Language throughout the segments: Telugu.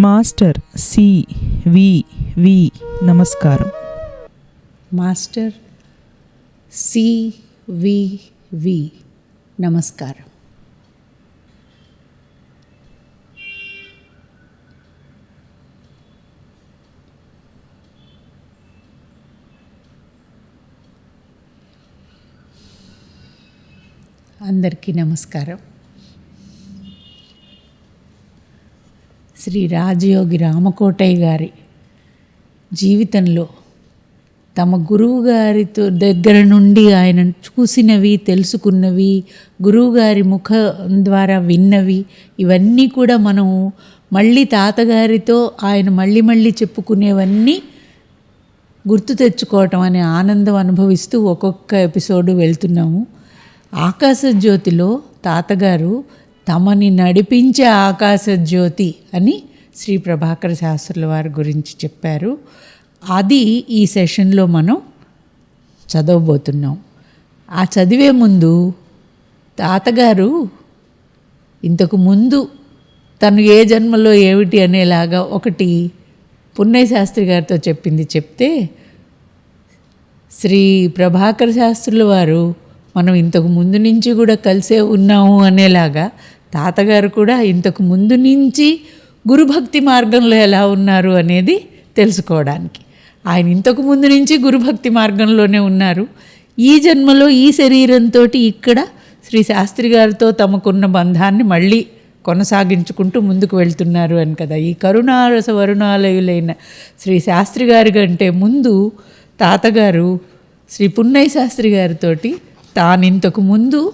మాస్టర్ సి వి వి నమస్కారం మాస్టర్ సి వి వి నమస్కారం అందరికీ నమస్కారం. శ్రీ రాజయోగి రామకోటయ్య గారి జీవితంలో తమ గురువు గారితో దగ్గర నుండి ఆయన చూసినవి తెలుసుకున్నవి గురువుగారి ముఖ ద్వారా విన్నవి ఇవన్నీ కూడా మనము మళ్ళీ తాతగారితో ఆయన మళ్ళీ మళ్ళీ చెప్పుకునేవన్నీ గుర్తు తెచ్చుకోవటం అనే ఆనందం అనుభవిస్తూ ఒక్కొక్క ఎపిసోడ్ వెళ్తున్నాము. ఆకాశ జ్యోతిలో తాతగారు తమని నడిపించే ఆకాశ జ్యోతి అని శ్రీ ప్రభాకర శాస్త్రుల వారి గురించి చెప్పారు. అది ఈ సెషన్లో మనం చదవబోతున్నాం. ఆ చదివే ముందు తాతగారు ఇంతకు ముందు తను ఏ జన్మలో ఏమిటి అనేలాగా ఒకటి పున్నయ్య శాస్త్రి గారితో చెప్పింది చెప్తే శ్రీ ప్రభాకర్ శాస్త్రుల వారు మనం ఇంతకు ముందు నుంచి కూడా కలిసే ఉన్నాము అనేలాగా తాతగారు కూడా ఇంతకు ముందు నుంచి గురుభక్తి మార్గంలో ఎలా ఉన్నారు అనేది తెలుసుకోవడానికి. ఆయన ఇంతకు ముందు నుంచి గురుభక్తి మార్గంలోనే ఉన్నారు. ఈ జన్మలో ఈ శరీరంతో ఇక్కడ శ్రీ శాస్త్రి గారితో తమకున్న బంధాన్ని మళ్ళీ కొనసాగించుకుంటూ ముందుకు వెళ్తున్నారు అని కదా. ఈ కరుణారస వరుణాలయులైన శ్రీ శాస్త్రి గారి కంటే ముందు తాతగారు శ్రీ పున్నయ్య శాస్త్రి గారితోటి తాను ఇంతకు ముందు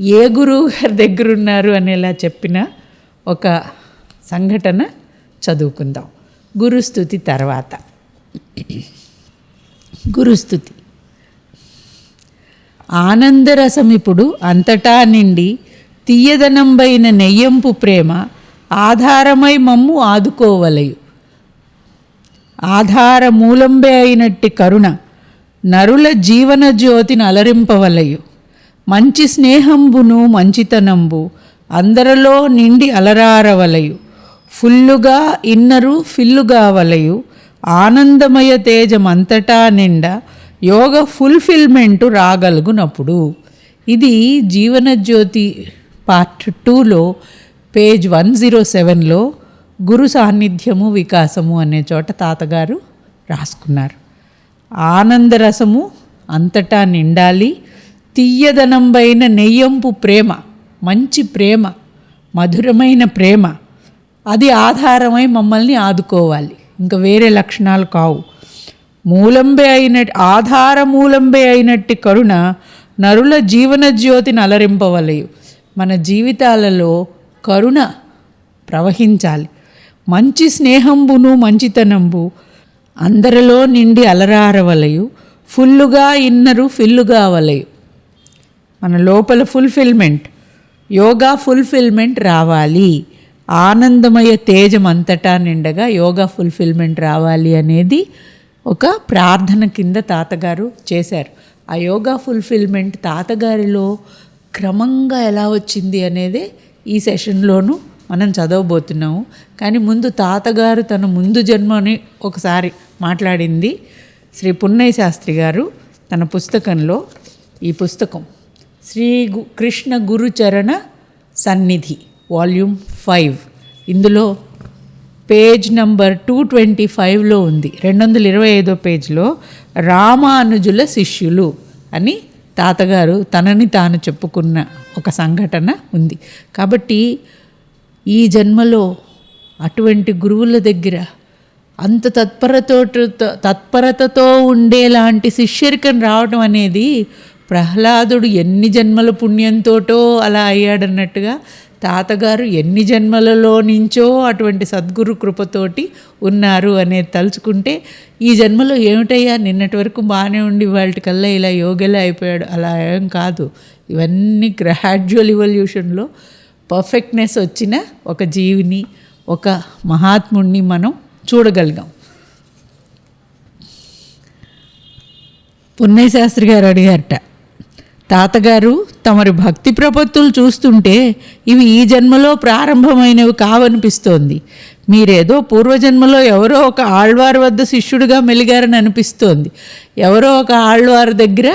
ఏ గురువు గారి దగ్గర ఉన్నారు అనేలా చెప్పిన ఒక సంఘటన చదువుకుందాం. గురుస్థుతి తర్వాత. గురుస్థుతి. ఆనందరసమిప్పుడు అంతటా నిండి తీయదనంబైన నెయ్యంపు ప్రేమ ఆధారమై మమ్ము ఆదుకోవలయు. ఆధార మూలంబే అయినట్టి కరుణ నరుల జీవన జ్యోతిని అలరింపవలయు. మంచి స్నేహంబును మంచితనంబు అందరిలో నిండి అలరారవలయు. ఫుల్లుగా ఇన్నరు ఫిల్లుగా వలయు. ఆనందమయ తేజమంతటా నిండా యోగ ఫుల్ఫిల్మెంటు రాగలుగునప్పుడు. ఇది జీవనజ్యోతి పార్ట్ టూలో పేజ్ వన్ జీరో సెవెన్లో గురు సాన్నిధ్యము వికాసము అనే చోట తాతగారు రాసుకున్నారు. ఆనందరసము అంతటా నిండాలి తీయదనంబైన నెయ్యంపు ప్రేమ మంచి ప్రేమ మధురమైన ప్రేమ అది ఆధారమై మమ్మల్ని ఆదుకోవాలి. ఇంకా వేరే లక్షణాలు కావు. మూలంబే అయిన ఆధార మూలంబే అయినట్టి కరుణ నరుల జీవన జ్యోతిని అలరింపవలయు మన జీవితాలలో కరుణ ప్రవహించాలి. మంచి స్నేహంబును మంచితనంబు అందరిలో నిండి అలరారవలయు ఫుల్లుగా ఇన్నరు ఫిల్లుగా వలయు మన లోపల ఫుల్ఫిల్మెంట్ యోగా ఫుల్ఫిల్మెంట్ రావాలి. ఆనందమయ తేజం అంతటా నిండగా యోగా ఫుల్ఫిల్మెంట్ రావాలి అనేది ఒక ప్రార్థన కింద తాతగారు చేశారు. ఆ యోగా ఫుల్ఫిల్మెంట్ తాతగారిలో క్రమంగా ఎలా వచ్చింది అనేదే ఈ సెషన్లోనూ మనం చదవబోతున్నాము. కానీ ముందు తాతగారు తన ముందు జన్మని ఒకసారి మాట్లాడింది శ్రీ పున్నయ్య శాస్త్రి గారు తన పుస్తకంలో ఈ పుస్తకం. శ్రీ గు కృష్ణ గురుచరణ సన్నిధి వాల్యూమ్ ఫైవ్. ఇందులో పేజ్ నంబర్ టూ ట్వంటీ ఫైవ్లో ఉంది. రెండు వందల ఇరవై ఐదో పేజ్లో రామానుజుల శిష్యులు అని తాతగారు తనని తాను చెప్పుకున్న ఒక సంఘటన ఉంది. కాబట్టి ఈ జన్మలో అటువంటి గురువుల దగ్గర అంత తత్పరతో తత్పరతతో ఉండేలాంటి శిష్యరికం రావడం అనేది ప్రహ్లాదుడు ఎన్ని జన్మల పుణ్యంతోటో అలా అయ్యాడన్నట్టుగా తాతగారు ఎన్ని జన్మలలో నుంచో అటువంటి సద్గురు కృపతోటి ఉన్నారు అనేది తలుచుకుంటే ఈ జన్మలో ఏమిటయ్యా? నిన్నటి వరకు బాగానే ఉండి వాళ్ళకల్లా ఇలా యోగలా అయిపోయాడు. అలా ఏం కాదు. ఇవన్నీ గ్రాడ్యువల్ ఇవల్యూషన్లో పర్ఫెక్ట్నెస్ వచ్చిన ఒక జీవిని ఒక మహాత్ముడిని మనం చూడగలిగాం. పున్నయ్య శాస్త్రి గారు అడిగారట తాతగారు తమరి భక్తి ప్రపత్తులు చూస్తుంటే ఇవి ఈ జన్మలో ప్రారంభమైనవి కావనిపిస్తోంది. మీరేదో పూర్వజన్మలో ఎవరో ఒక ఆళ్వారు వద్ద శిష్యుడిగా మెలిగారని అనిపిస్తోంది. ఎవరో ఒక ఆళ్వారి దగ్గర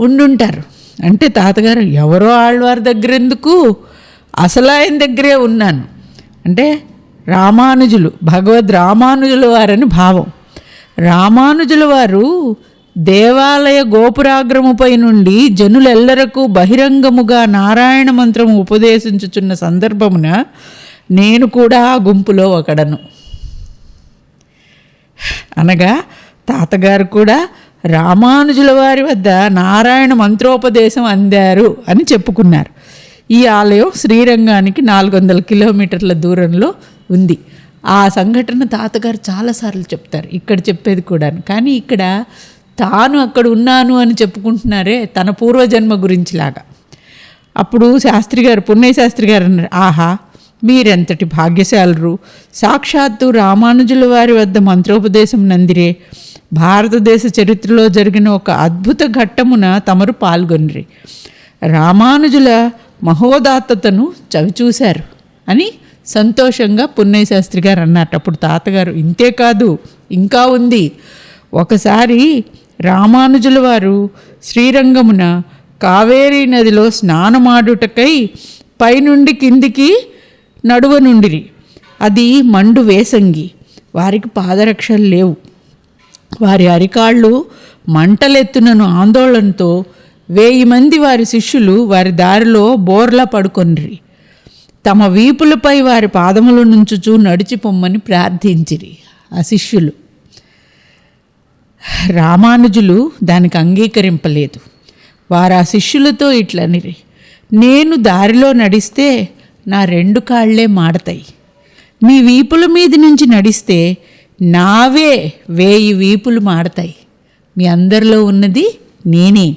ఉండుంటారు. అంటే తాతగారు ఎవరో ఆళ్వారి దగ్గర ఎందుకు అసలు ఆయన దగ్గరే ఉన్నాను. అంటే రామానుజులు భగవద్ రామానుజుల వారని భావం. రామానుజుల వారు దేవాలయ గోపురాగ్రముపై నుండి జనులెల్లరకు బహిరంగముగా నారాయణ మంత్రము ఉపదేశించుచున్న సందర్భమున నేను కూడా ఆ గుంపులో ఒకడను. అనగా తాతగారు కూడా రామానుజుల వారి వద్ద నారాయణ మంత్రోపదేశం అందారు అని చెప్పుకున్నారు. ఈ ఆలయం శ్రీరంగానికి నాలుగు వందల కిలోమీటర్ల దూరంలో ఉంది. ఆ సంఘటన తాతగారు చాలాసార్లు చెప్తారు. ఇక్కడ చెప్పేది కూడా కానీ ఇక్కడ తాను అక్కడ ఉన్నాను అని చెప్పుకుంటున్నారే తన పూర్వజన్మ గురించిలాగా. అప్పుడు శాస్త్రి గారు పున్నయ్య శాస్త్రి గారు అన్నారు ఆహా మీరెంతటి భాగ్యశాలరు? సాక్షాత్తు రామానుజుల వారి వద్ద మంత్రోపదేశం నందిరే. భారతదేశ చరిత్రలో జరిగిన ఒక అద్భుత ఘట్టమున తమరు పాల్గొనరి. రామానుజుల మహోదాత్తతను చవిచూశారు అని సంతోషంగా పున్నయ్య శాస్త్రి గారు అన్నట్టు అప్పుడు తాతగారు ఇంతే కాదు ఇంకా ఉంది. ఒకసారి రామానుజుల వారు శ్రీరంగమున కావేరీ నదిలో స్నానమాడుటకై పైనుండి కిందికి నడువ నుండిరి అది మండు వేసంగి. వారికి పాదరక్షలు లేవు. వారి అరికాళ్ళు మంటలెత్తునను ఆందోళనతో వేయి మంది వారి శిష్యులు వారి దారిలో బోర్లా పడుకొనిరి. తమ వీపులపై వారి పాదముల నుంచుచూ నడిచి పొమ్మని ప్రార్థించిరి. ఆ శిష్యులు రామానుజులు దానికి అంగీకరింపలేదు. వారు ఆ శిష్యులతో ఇట్లనిరి నేను దారిలో నడిస్తే నా రెండు కాళ్ళే మాడతాయి. మీ వీపుల మీద నుంచి నడిస్తే నావే వేయి వీపులు మాడతాయి. మీ అందరిలో ఉన్నది నేనే.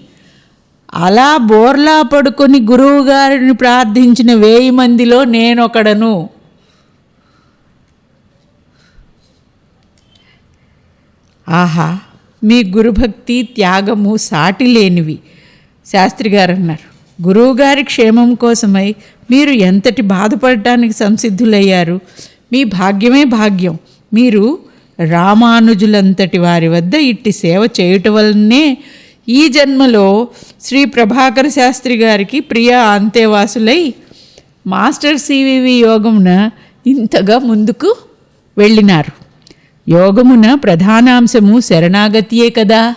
అలా బోర్లా పడుకొని గురువు గారిని ప్రార్థించిన వేయి మందిలో నేనొకడను. ఆహా! మీ గురుభక్తి త్యాగము సాటి లేనివి శాస్త్రి గారు అన్నారు గురువుగారి క్షేమం కోసమై మీరు ఎంతటి బాధపడటానికి సంసిద్ధులయ్యారు? మీ భాగ్యమే భాగ్యం. మీరు రామానుజులంతటి వారి వద్ద ఇట్టి సేవ చేయుట వలనే ఈ జన్మలో శ్రీ ప్రభాకర శాస్త్రి గారికి ప్రియ అంతేవాసులై మాస్టర్ సివివి యోగమున ఇంతగా ముందుకు వెళ్ళినారు. యోగమున ప్రధానాంశము శరణాగతియే కదా.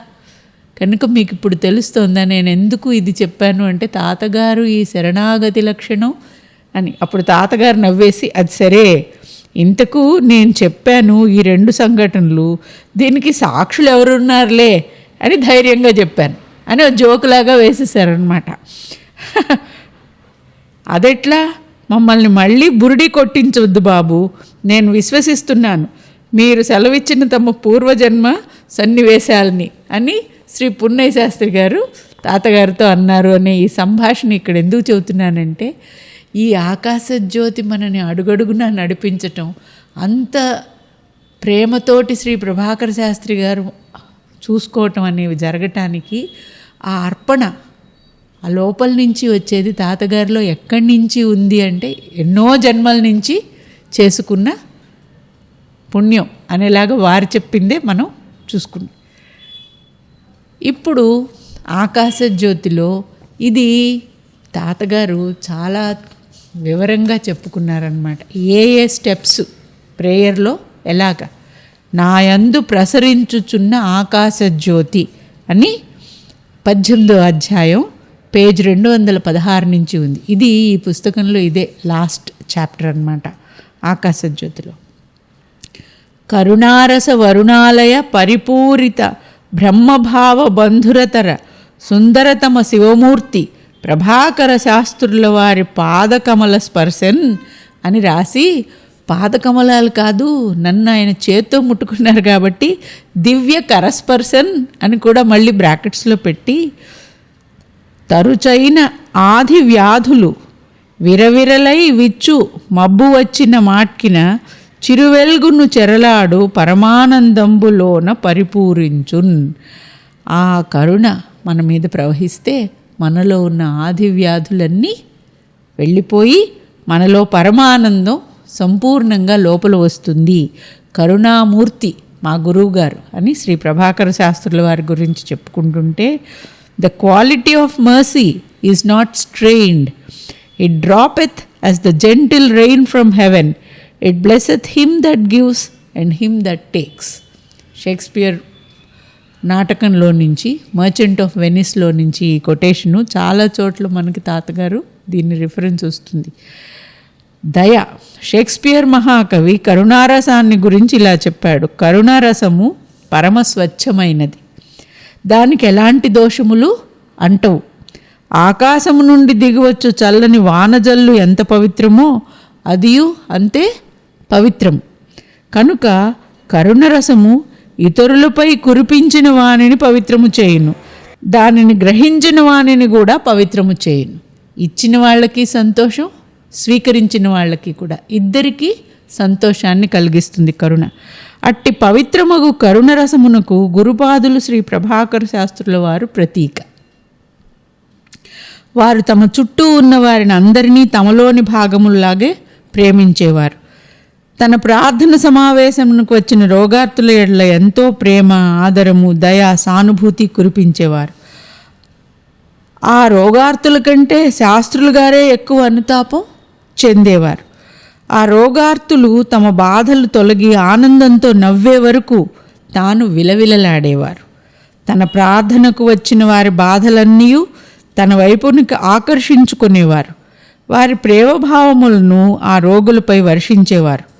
కనుక మీకు ఇప్పుడు తెలుస్తోందా నేను ఎందుకు ఇది చెప్పాను అంటే తాతగారు ఈ శరణాగతి లక్షణం అని. అప్పుడు తాతగారు నవ్వేసి అది సరే ఇంతకు నేను చెప్పాను ఈ రెండు సంఘటనలు దీనికి సాక్షులు ఎవరున్నారులే అని ధైర్యంగా చెప్పాను. అని ఒక జోకులాగా వేసేసారనమాట అదెట్లా? మమ్మల్ని మళ్ళీ బురిడి కొట్టించవద్దు బాబు. నేను విశ్వసిస్తున్నాను. మీరు సెలవిచ్చిన తమ పూర్వజన్మ సన్నివేశాలని అని శ్రీ పున్నయ్య శాస్త్రి గారు తాతగారితో అన్నారు అనే ఈ సంభాషణ ఇక్కడ ఎందుకు చెబుతున్నానంటే ఈ ఆకాశ జ్యోతి మనని అడుగడుగునా నడిపించటం అంత ప్రేమతోటి శ్రీ ప్రభాకర శాస్త్రి గారు చూసుకోవటం అనేవి జరగటానికి ఆ అర్పణ ఆ లోపల నుంచి వచ్చేది తాతగారిలో ఎక్కడి నుంచి ఉంది అంటే ఎన్నో జన్మల నుంచి చేసుకున్న పుణ్యం అనేలాగా వారు చెప్పిందే మనం చూసుకుంటాం. ఇప్పుడు ఆకాశ జ్యోతిలో ఇది తాతగారు చాలా వివరంగా చెప్పుకున్నారనమాట ఏ ఏ స్టెప్స్ ప్రేయర్లో ఎలాగ? నాయందు ప్రసరించుచున్న ఆకాశ జ్యోతి అని పద్దెనిమిదో అధ్యాయం పేజ్ రెండు వందల పదహారు నుంచి ఉంది. ఇది ఈ పుస్తకంలో ఇదే లాస్ట్ చాప్టర్ అన్నమాట. ఆకాశ జ్యోతిలో. కరుణారస వరుణాలయ పరిపూరిత బ్రహ్మభావ బంధురతర సుందరతమ శివమూర్తి ప్రభాకర శాస్త్రుల వారి పాదకమల స్పర్శన్ అని రాసి పాదకమలాలు కాదు నన్ను ఆయన చేత్తో ముట్టుకున్నారు కాబట్టి దివ్య కరస్పర్శన్ అని కూడా మళ్ళీ బ్రాకెట్స్లో పెట్టి తరుచైన ఆది వ్యాధులు విరవిరలై విచ్చు మబ్బు వచ్చిన మాట్కిన చిరువెల్గును చెరలాడు పరమానందంబులోన పరిపూరించున్. ఆ కరుణ మన మీద ప్రవహిస్తే మనలో ఉన్న ఆది వ్యాధులన్నీ వెళ్ళిపోయి మనలో పరమానందం సంపూర్ణంగా లోపల వస్తుంది. కరుణామూర్తి మా గురువు గారు అని శ్రీ ప్రభాకర శాస్త్రుల వారి గురించి చెప్పుకుంటుంటే the quality of mercy is not strained. It ఎత్ as the gentle rain from heaven. It blesseth him that gives and him that takes Shakespeare నాటకంలో నుంచి మర్చెంట్ ఆఫ్ వెనిస్లో నుంచి ఈ కొటేషను చాలా చోట్ల మనకి తాతగారు దీన్ని రిఫరెన్స్ వస్తుంది. దయ. షేక్స్పియర్ మహాకవి కరుణారసాన్ని గురించి ఇలా చెప్పాడు. కరుణారసము పరమ స్వచ్ఛమైనది. దానికి ఎలాంటి దోషములు అంటవు. ఆకాశము నుండి దిగివచ్చు చల్లని వానజల్లు ఎంత పవిత్రమో అదియు అంతే పవిత్రం. కనుక కరుణరసము ఇతరులపై కురిపించిన వానిని పవిత్రము చేయును. దానిని గ్రహించిన వానిని కూడా పవిత్రము చేయును. ఇచ్చిన వాళ్ళకి సంతోషం స్వీకరించిన వాళ్ళకి కూడా. ఇద్దరికీ సంతోషాన్ని కలిగిస్తుంది కరుణ. అట్టి పవిత్రమగు కరుణరసమునకు గురుపాదులు శ్రీ ప్రభాకర శాస్త్రుల వారు ప్రతీక. వారు తమ చుట్టూ ఉన్న వారిని అందరినీ తమలోని భాగముల్లాగే ప్రేమించేవారు. తన ప్రార్థన సమావేశమునకు వచ్చిన రోగార్తుల ఎడల ఎంతో ప్రేమ ఆదరము దయ సానుభూతి కురిపించేవారు. ఆ రోగార్తుల కంటే శాస్త్రులు గారే ఎక్కువ అనుతాపం చెందేవారు. ఆ రోగార్తులు తమ బాధలు తొలగి ఆనందంతో నవ్వే వరకు తాను విలవిలలాడేవారు. తన ప్రార్థనకు వచ్చిన వారి బాధలన్నీ తన వైపునికి ఆకర్షించుకునేవారు. వారి ప్రేమభావములను ఆ రోగులపై వర్షించేవారు.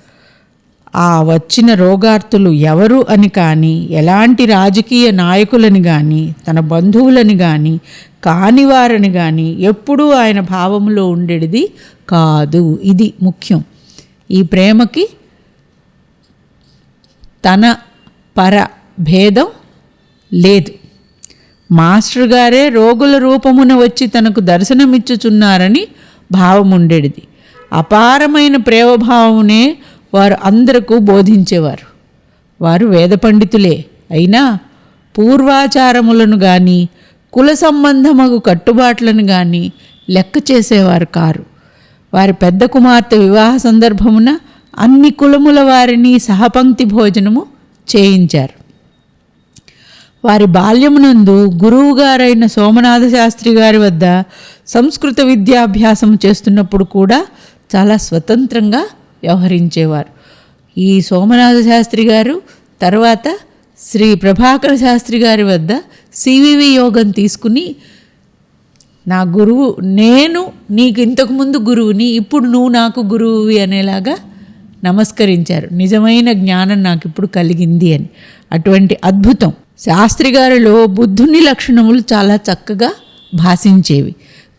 ఆ వచ్చిన రోగార్తులు ఎవరు అని కానీ ఎలాంటి రాజకీయ నాయకులని కానీ తన బంధువులని కానీ కానివారని కానీ ఎప్పుడూ ఆయన భావములో ఉండేది కాదు. ఇది ముఖ్యం. ఈ ప్రేమకి తన పర భేదం లేదు. మాస్టర్ గారే రోగుల రూపమున వచ్చి తనకు దర్శనమిచ్చుచున్నారని భావం ఉండేది అపారమైన ప్రేమభావమునే వారు అందరకు బోధించేవారు. వారు వేద పండితులే. అయినా పూర్వాచారములను కానీ కుల సంబంధమగు కట్టుబాట్లను కానీ లెక్క చేసేవారు కారు. వారి పెద్ద కుమార్తె వివాహ సందర్భమున అన్ని కులముల వారిని సహపంక్తి భోజనము చేయించారు. వారి బాల్యమునందు గురువుగారైన సోమనాథ శాస్త్రి గారి వద్ద సంస్కృత విద్యాభ్యాసం చేస్తున్నప్పుడు కూడా చాలా స్వతంత్రంగా వ్యవహరించేవారు. ఈ సోమనాథ శాస్త్రి గారు తర్వాత శ్రీ ప్రభాకర శాస్త్రి గారి వద్ద సివివి యోగం తీసుకుని నా గురువు నేను నీకు ఇంతకుముందు గురువుని ఇప్పుడు నువ్వు నాకు గురువువి అనేలాగా నమస్కరించారు. నిజమైన జ్ఞానం నాకు ఇప్పుడు కలిగింది అని. అటువంటి అద్భుతం. శాస్త్రి గారిలో బుద్ధుని లక్షణములు చాలా చక్కగా భాషించేవి.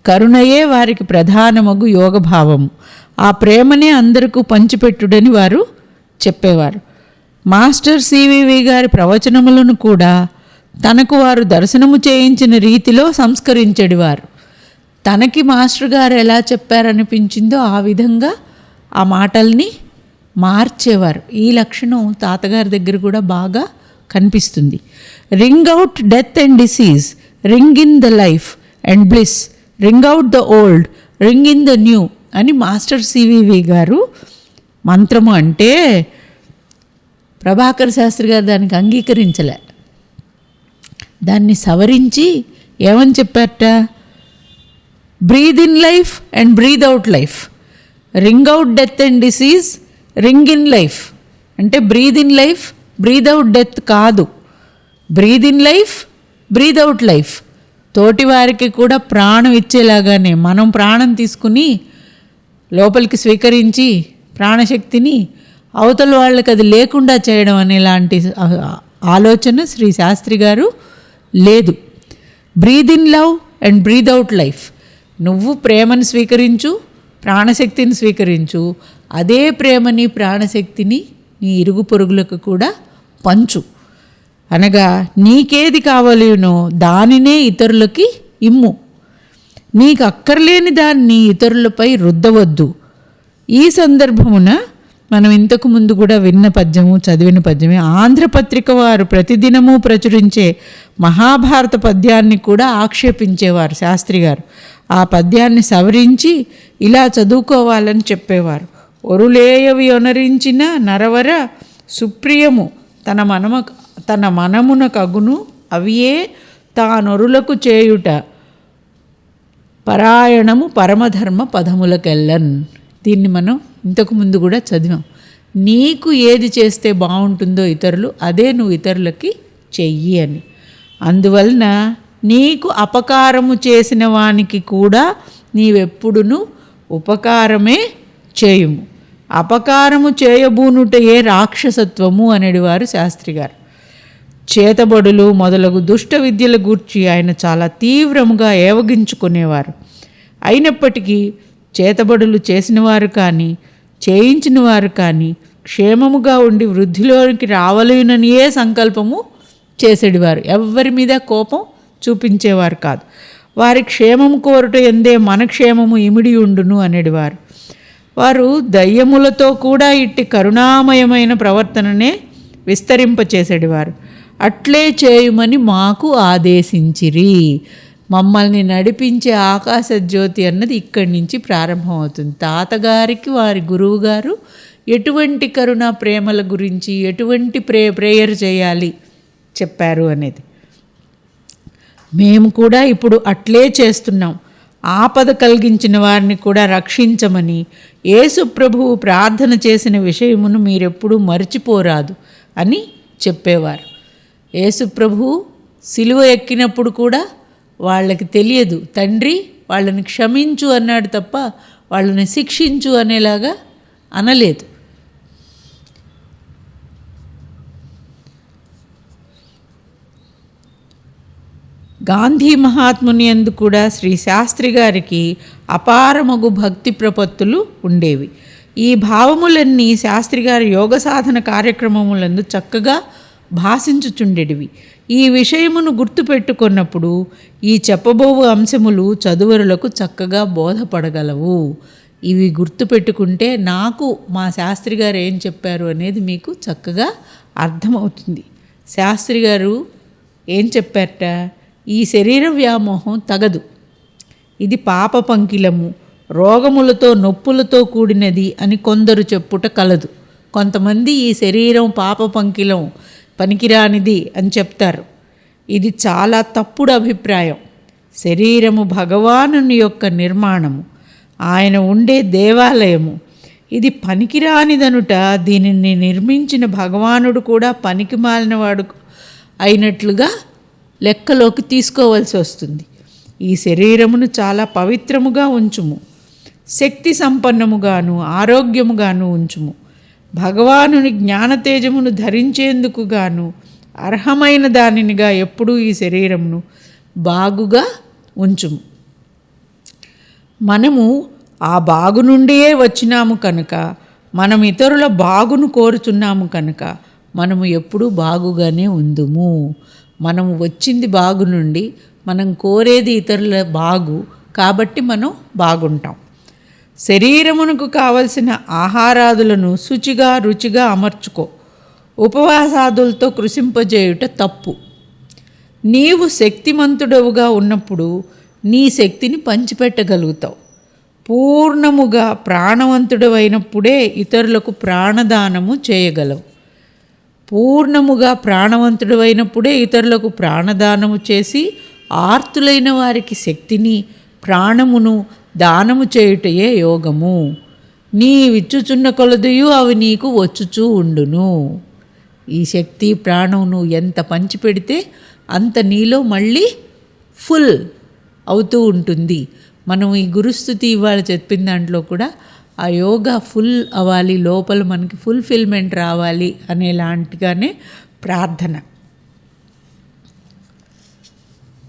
కరుణయే వారికి ప్రధానమగు యోగభావము. ఆ ప్రేమనే అందరికీ పంచిపెట్టుడని వారు చెప్పేవారు. మాస్టర్ సివివి గారి ప్రవచనములను కూడా తనకు వారు దర్శనము చేయించిన రీతిలో సంస్కరించడివారు. తనకి మాస్టర్ గారు ఎలా చెప్పారనిపించిందో ఆ విధంగా ఆ మాటల్ని మార్చేవారు. ఈ లక్షణం తాతగారి దగ్గర కూడా బాగా కనిపిస్తుంది. Ring out death and disease ring in the life and bliss ring out the old ring in the new అని మాస్టర్ సివివి గారు మంత్రము అంటే ప్రభాకర్ శాస్త్రి గారు దానికి అంగీకరించలే. దాన్ని సవరించి ఏమని చెప్పారట? Breathe in life and breathe out life ring out death and disease ring in life అంటే breathe in life breathe out death కాదు. Breathe in life breathe out life తోటి వారికి కూడా ప్రాణం ఇచ్చేలాగానే మనం ప్రాణం తీసుకుని లోపలికి స్వీకరించి ప్రాణశక్తిని అవతల వాళ్ళకి అది లేకుండా చేయడం అనేలాంటి ఆలోచన శ్రీ శాస్త్రి గారు లేదు. Breathe in love and breathe out life నువ్వు ప్రేమను స్వీకరించు ప్రాణశక్తిని స్వీకరించు అదే ప్రేమని ప్రాణశక్తిని నీ ఇరుగు పొరుగులకు కూడా పంచు. అనగా నీకేది కావాలినో దానినే ఇతరులకి ఇమ్ము. నీకు అక్కర్లేని దాన్ని ఇతరులపై రుద్దవద్దు. ఈ సందర్భమున మనం ఇంతకు ముందు కూడా విన్న పద్యము చదివిన పద్యమే ఆంధ్రపత్రిక వారు ప్రతిదినము ప్రచురించే మహాభారత పద్యాన్ని కూడా ఆక్షేపించేవారు శాస్త్రి గారు. ఆ పద్యాన్ని సవరించి ఇలా చదువుకోవాలని చెప్పేవారు. ఒరులేయవి ఒనరించిన నరవర సుప్రియము తన మనమ తన మనమున కగును అవియే తానొరులకు చేయుట. పరాయణము పరమధర్మ పదములకెళ్ళన్ దీన్ని మనం ఇంతకుముందు కూడా చదివాం. నీకు ఏది చేస్తే బాగుంటుందో ఇతరులు అదే నువ్వు ఇతరులకి చెయ్యి అని. అందువలన నీకు అపకారము చేసిన వానికి కూడా నీవెప్పుడును ఉపకారమే చేయుము. అపకారము చేయబూనుటయే రాక్షసత్వము అనేటివారు శాస్త్రి గారు చేతబడులు మొదలగు దుష్ట విద్యల గూర్చి ఆయన చాలా తీవ్రముగా ఏవగించుకునేవారు. అయినప్పటికీ చేతబడులు చేసినవారు కానీ చేయించిన వారు కానీ క్షేమముగా ఉండి వృద్ధిలోనికి రావలేననియే సంకల్పము చేసేడివారు. ఎవ్వరి మీద కోపం చూపించేవారు కాదు. వారి క్షేమము కోరుట ఎందే మన క్షేమము ఇమిడి ఉండును అనేడివారు. వారు దయ్యములతో కూడా ఇట్టి కరుణామయమైన ప్రవర్తననే విస్తరింపచేసేడివారు. అట్లే చేయుమని మాకు ఆదేశించిరి. మమ్మల్ని నడిపించే ఆకాశ జ్యోతి అన్నది ఇక్కడి నుంచి ప్రారంభమవుతుంది. తాతగారికి వారి గురువుగారు ఎటువంటి కరుణ ప్రేమల గురించి ఎటువంటి ప్రే ప్రేయర్ చేయాలి చెప్పారు అనేది. మేము కూడా ఇప్పుడు అట్లే చేస్తున్నాం. ఆపద కలిగించిన వారిని కూడా రక్షించమని యేసు ప్రభువు ప్రార్థన చేసిన విషయమును మీరెప్పుడూ మర్చిపోరాదు అని చెప్పేవారు. యేసుప్రభు సిలువ ఎక్కినప్పుడు కూడా వాళ్ళకి తెలియదు తండ్రి వాళ్ళని క్షమించు అన్నాడు తప్ప వాళ్ళని శిక్షించు అనేలాగా అనలేదు. గాంధీ మహాత్ముని యందు కూడా శ్రీ శాస్త్రి గారికి అపారమగు భక్తి ప్రపత్తులు ఉండేవి. ఈ భావములన్నీ శాస్త్రి గారి యోగ సాధన కార్యక్రమములందు చక్కగా భాషించుచుండెడివి. ఈ విషయమును గుర్తుపెట్టుకున్నప్పుడు ఈ చెప్పబోవు అంశములు చదువరులకు చక్కగా బోధపడగలవు. ఇవి గుర్తుపెట్టుకుంటే నాకు మా శాస్త్రి గారు ఏం చెప్పారు అనేది మీకు చక్కగా అర్థమవుతుంది. శాస్త్రి గారు ఏం చెప్పారట? ఈ శరీర వ్యామోహం తగదు. ఇది పాప పంకిలము. రోగములతో నొప్పులతో కూడినది అని కొందరు చెప్పుట కలదు. కొంతమంది ఈ శరీరం పాప పంకిలం. పనికిరానిది అని చెప్తారు. ఇది చాలా తప్పుడు అభిప్రాయం. శరీరము భగవానుని యొక్క నిర్మాణము. ఆయన ఉండే దేవాలయము. ఇది పనికిరానిదనుట దీనిని నిర్మించిన భగవానుడు కూడా పనికి మాలినవాడు అయినట్లుగా లెక్కలోకి తీసుకోవాల్సి వస్తుంది. ఈ శరీరమును చాలా పవిత్రముగా ఉంచుము. శక్తి సంపన్నముగాను ఆరోగ్యముగాను ఉంచుము. భగవానుని జ్ఞానతేజమును ధరించేందుకు గాను అర్హమైన దానినిగా ఎప్పుడూ ఈ శరీరమును బాగుగా ఉంచుము. మనము ఆ బాగు నుండియే వచ్చినాము కనుక మనం ఇతరుల బాగును కోరుచున్నాము కనుక మనము ఎప్పుడూ బాగుగానే ఉందుము. మనము వచ్చింది బాగు నుండి మనం కోరేది ఇతరుల బాగు కాబట్టి మనం బాగుంటాం. శరీరమునకు కావలసిన ఆహారాదులను శుచిగా రుచిగా అమర్చుకో. ఉపవాసాదులతో కృషింపజేయుట తప్పు. నీవు శక్తిమంతుడవుగా ఉన్నప్పుడు నీ శక్తిని పంచిపెట్టగలుగుతావు. పూర్ణముగా ప్రాణవంతుడవైనప్పుడే ఇతరులకు ప్రాణదానము చేయగలవు. పూర్ణముగా ప్రాణవంతుడవైనప్పుడే ఇతరులకు ప్రాణదానము చేసి ఆర్తులైన వారికి శక్తిని ప్రాణమును దానము చేయుటయే యోగము. నీ విచ్చుచున్న కొలదయు అవి నీకు వచ్చుచూ ఉండును. ఈ శక్తి ప్రాణం నువ్వు ఎంత పంచిపెడితే అంత నీలో మళ్ళీ ఫుల్ అవుతూ ఉంటుంది. మనం ఈ గురుస్థుతి ఇవాళ చెప్పిన దాంట్లో కూడా ఆ యోగా ఫుల్ అవ్వాలి లోపల మనకి ఫుల్ఫిల్మెంట్ రావాలి అనేలాంటిగానే ప్రార్థన.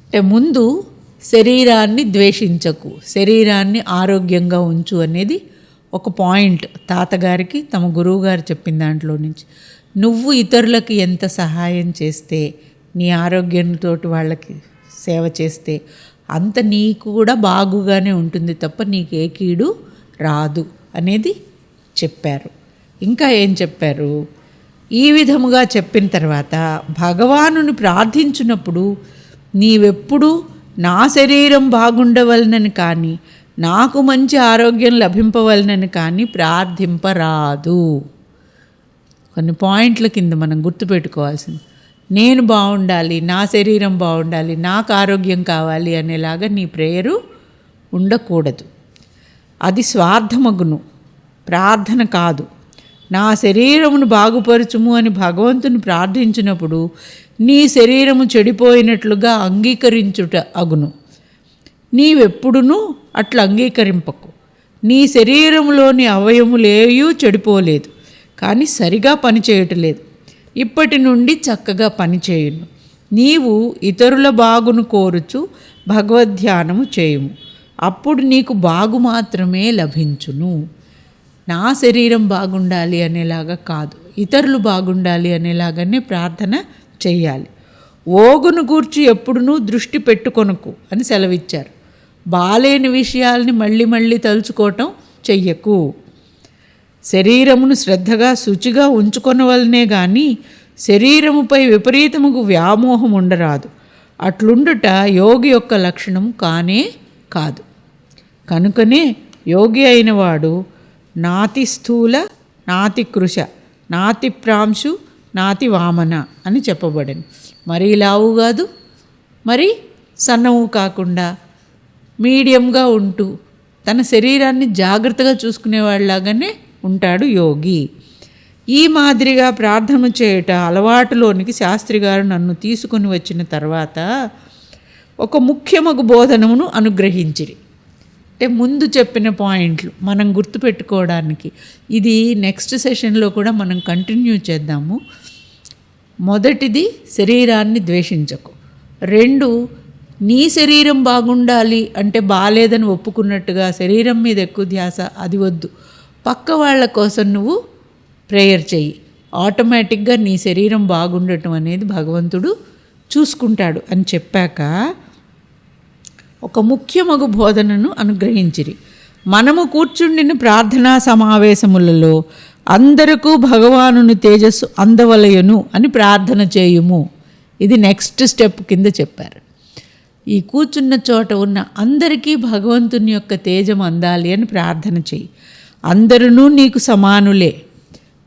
అంటే ముందు శరీరాన్ని ద్వేషించకు శరీరాన్ని ఆరోగ్యంగా ఉంచు అనేది ఒక పాయింట్ తాతగారికి తమ గురువుగారు చెప్పిన దాంట్లో నుంచి. నువ్వు ఇతరులకు ఎంత సహాయం చేస్తే నీ ఆరోగ్యంతో వాళ్ళకి సేవ చేస్తే అంత నీకు కూడా బాగుగానే ఉంటుంది తప్ప నీకు ఏ కీడు రాదు అనేది చెప్పారు. ఇంకా ఏం చెప్పారు? ఈ విధముగా చెప్పిన తర్వాత భగవానుని ప్రార్థించినప్పుడు నీవెప్పుడు నా శరీరం బాగుండవలనని కానీ నాకు మంచి ఆరోగ్యం లభింపవలనని కానీ ప్రార్థింపరాదు. కొన్ని పాయింట్ల కింద మనం గుర్తుపెట్టుకోవాల్సింది నేను బాగుండాలి నా శరీరం బాగుండాలి నాకు ఆరోగ్యం కావాలి అనేలాగా నీ ప్రేయరు ఉండకూడదు. అది స్వార్థమగును ప్రార్థన కాదు. నా శరీరమును బాగుపరచుము అని భగవంతుని ప్రార్థించినప్పుడు నీ శరీరము చెడిపోయినట్లుగా అంగీకరించుట అగును. నీవెప్పుడునూ అట్లా అంగీకరింపకు. నీ శరీరంలోని అవయములేయూ చెడిపోలేదు కానీ సరిగా పనిచేయటలేదు. ఇప్పటి నుండి చక్కగా పనిచేయును. నీవు ఇతరుల బాగును కోరుచు భగవద్ధ్యానము చేయుము. అప్పుడు నీకు బాగు మాత్రమే లభించును. నా శరీరం బాగుండాలి అనేలాగా కాదు ఇతరులు బాగుండాలి అనేలాగానే ప్రార్థన చేయాలి ఓగును గూర్చి ఎప్పుడునూ దృష్టి పెట్టుకొనకు అని సెలవిచ్చారు. బాలేని విషయాల్ని మళ్ళీ మళ్ళీ తలుచుకోవటం చెయ్యకు. శరీరమును శ్రద్ధగా శుచిగా ఉంచుకొనవలనే కానీ శరీరముపై విపరీతముకు వ్యామోహం ఉండరాదు. అట్లుండుట యోగి యొక్క లక్షణం కానే కాదు. కనుకనే యోగి అయినవాడు నాతి స్థూల నాతి కృష నాతి ప్రాంశు నాతి వామన అని చెప్పబడింది. మరీ లావు కాదు మరి సన్నము కాకుండా మీడియంగా ఉంటూ తన శరీరాన్ని జాగ్రత్తగా చూసుకునేవాళ్ళలాగానే ఉంటాడు యోగి. ఈ మాదిరిగా ప్రార్థన చేయట అలవాటులోనికి శాస్త్రి గారు నన్ను తీసుకొని వచ్చిన తర్వాత ఒక ముఖ్యమగు బోధనమును అనుగ్రహించిరి. అంటే ముందు చెప్పిన పాయింట్లు మనం గుర్తుపెట్టుకోవడానికి. ఇది నెక్స్ట్ సెషన్లో కూడా మనం కంటిన్యూ చేద్దాము. మొదటిది శరీరాన్ని ద్వేషించకు. రెండు నీ శరీరం బాగుండాలి అంటే బాగాలేదని ఒప్పుకున్నట్టుగా శరీరం మీద ఎక్కువ ధ్యాస అది వద్దు. పక్క వాళ్ళ కోసం నువ్వు ప్రేయర్ చెయ్యి. ఆటోమేటిక్గా నీ శరీరం బాగుండటం అనేది భగవంతుడు చూసుకుంటాడు అని చెప్పాక ఒక ముఖ్యమగు బోధనను అనుగ్రహించిరి. మనము కూర్చుండిన ప్రార్థనా సమావేశములలో అందరకు భగవానుని తేజస్సు అందవలయను అని ప్రార్థన చేయుము. ఇది నెక్స్ట్ స్టెప్ కింద చెప్పారు. ఈ కూర్చున్న చోట ఉన్న అందరికీ భగవంతుని యొక్క తేజం అందాలి అని ప్రార్థన చేయి అందరూ నీకు సమానులే.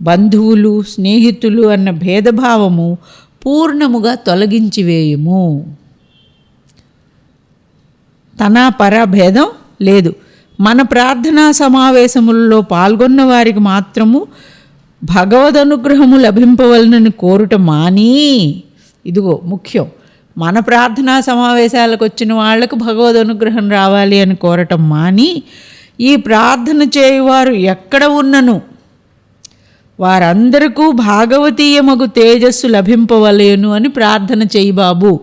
బంధువులు స్నేహితులు అన్న భేదభావము పూర్ణముగా తొలగించి వేయుము. తన పర భేదం లేదు. మన ప్రార్థనా సమావేశములలో పాల్గొన్న వారికి మాత్రము భగవద్ అనుగ్రహము లభింపవలనని కోరుట మాని. ఇదిగో ముఖ్యం. మన ప్రార్థనా సమావేశాలకు వచ్చిన వాళ్ళకు భగవద్ అనుగ్రహం రావాలి అని కోరటం మాని. ఈ ప్రార్థన చేయువారు ఎక్కడ ఉన్నను? వారందరికూ భాగవతీయమగు తేజస్సు లభింపవలేను అని ప్రార్థన చేయి బాబు.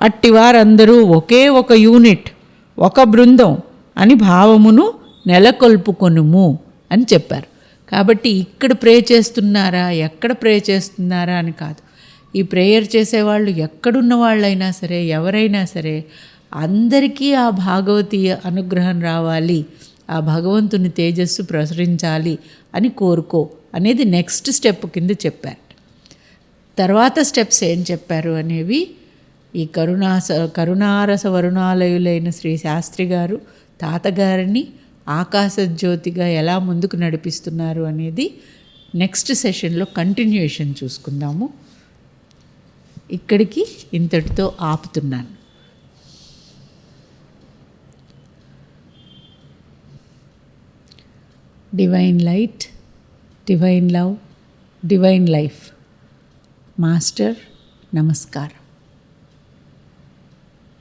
అట్టి వారందరూ ఒకే ఒక యూనిట్ ఒక బృందం. అని భావమును నెలకొల్పుకొనుము అని చెప్పారు. కాబట్టి ఇక్కడ ప్రే చేస్తున్నారా ఎక్కడ ప్రే చేస్తున్నారా అని కాదు. ఈ ప్రేయర్ చేసేవాళ్ళు ఎక్కడున్న వాళ్ళైనా సరే ఎవరైనా సరే అందరికీ ఆ భాగవతీయ అనుగ్రహం రావాలి ఆ భగవంతుని తేజస్సు ప్రసరించాలి అని కోరుకో అనేది నెక్స్ట్ స్టెప్ కింద చెప్పారు. తర్వాత స్టెప్స్ ఏం చెప్పారు అనేవి ఈ కరుణాస కరుణారస వరుణాలయులైన శ్రీ శాస్త్రి గారు తాతగారిని ఆకాశ జ్యోతిగా ఎలా ముందుకు నడిపిస్తున్నారు అనేది నెక్స్ట్ సెషన్లో కంటిన్యూషన్ చూసుకుందాము. ఇక్కడికి ఇంతటితో ఆపుతున్నాను. Divine light divine love divine life. Master నమస్కారం.